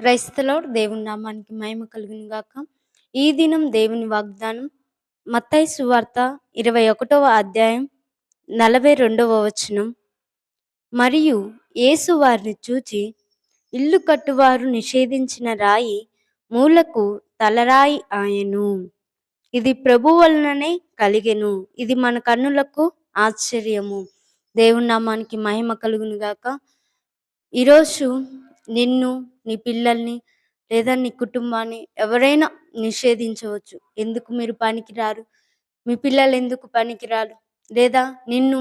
క్రైస్తలో దేవుని నామానికి మహిమ కలుగును గాక. ఈ దినం దేవుని వాగ్దానం మత్తయి సువార్త ఇరవై ఒకటవ అధ్యాయం నలభై రెండవ వచనం. మరియు యేసు వారిని చూచి ఇల్లు కట్టువారు నిషేధించిన రాయి మూలకు తలరాయి ఆయను. ఇది ప్రభు వలననే కలిగెను. ఇది మన కన్నులకు ఆశ్చర్యము. దేవుని నామానికి మహిమ కలుగును గాక. ఈరోజు నిన్ను నీ పిల్లల్ని లేదా నీ కుటుంబాన్ని ఎవరైనా నిషేధించవచ్చు. ఎందుకు మీరు పనికిరారు? మీ పిల్లలు ఎందుకు పనికిరారు? లేదా నిన్ను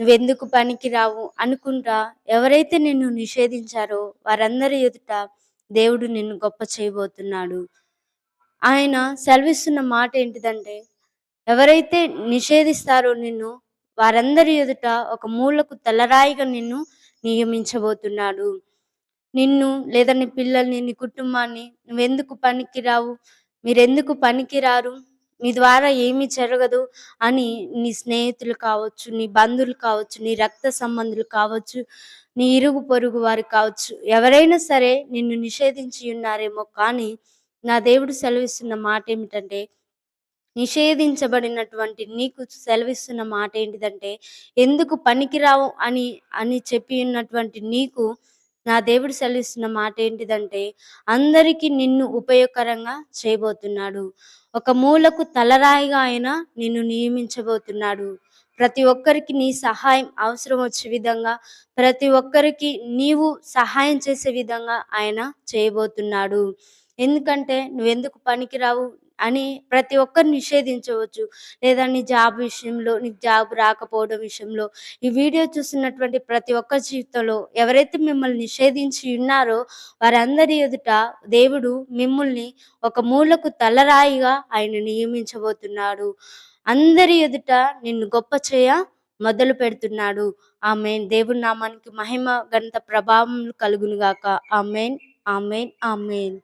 నువ్వెందుకు పనికిరావు అనుకుంటా ఎవరైతే నిన్ను నిషేధించారో వారందరి ఎదుట దేవుడు నిన్ను గొప్ప చేయబోతున్నాడు. ఆయన సెలవిస్తున్న మాట ఏంటిదంటే ఎవరైతే నిషేధిస్తారో నిన్ను వారందరి ఎదుట ఒక మూలకు తలరాయిగా నిన్ను నియమించబోతున్నాడు. నిన్ను లేదా నీ పిల్లల్ని నీ కుటుంబాన్ని నువ్వెందుకు పనికిరావు? మీరెందుకు పనికిరారు? మీ ద్వారా ఏమీ జరగదు అని నీ స్నేహితులు కావచ్చు నీ బంధువులు కావచ్చు నీ రక్త సంబంధులు కావచ్చు నీ ఇరుగు పొరుగు వారు కావచ్చు. ఎవరైనా సరే నిన్ను నిషేధించి ఉన్నారేమో కానీ నా దేవుడు సెలవిస్తున్న మాట ఏమిటంటే నిషేధించబడినటువంటి నీకు సెలవిస్తున్న మాట ఏంటిదంటే ఎందుకు పనికిరావు అని అని చెప్పి ఉన్నటువంటి నీకు నా దేవుడు సెలవిస్తున్న మాట ఏంటిదంటే అందరికీ నిన్ను ఉపయోగకరంగా చేయబోతున్నాడు. ఒక మూలకు తలరాయిగా ఆయన నిన్ను నియమించబోతున్నాడు. ప్రతి ఒక్కరికి నీ సహాయం అవసరం వచ్చే విధంగా ప్రతి ఒక్కరికి నీవు సహాయం చేసే విధంగా ఆయన చేయబోతున్నాడు. ఎందుకంటే నువ్వెందుకు పనికిరావు అని ప్రతి ఒక్కరు నిషేధించవచ్చు. లేదా నీ జాబ్ విషయంలో నీ జాబ్ రాకపోవడం విషయంలో. ఈ వీడియో చూస్తున్నటువంటి ప్రతి ఒక్క జీవితంలో ఎవరైతే మిమ్మల్ని నిషేధించి ఉన్నారో వారందరి ఎదుట దేవుడు మిమ్మల్ని ఒక మూలకు తలరాయిగా ఆయన నియమించబోతున్నాడు. అందరి ఎదుట నిన్ను గొప్ప చేయ మొదలు పెడుతున్నాడు. ఆమె దేవుని నామానికి మహిమ గణత ప్రభావం కలుగునుగాక. ఆమెన్. ఆమెన్. ఆమెన్.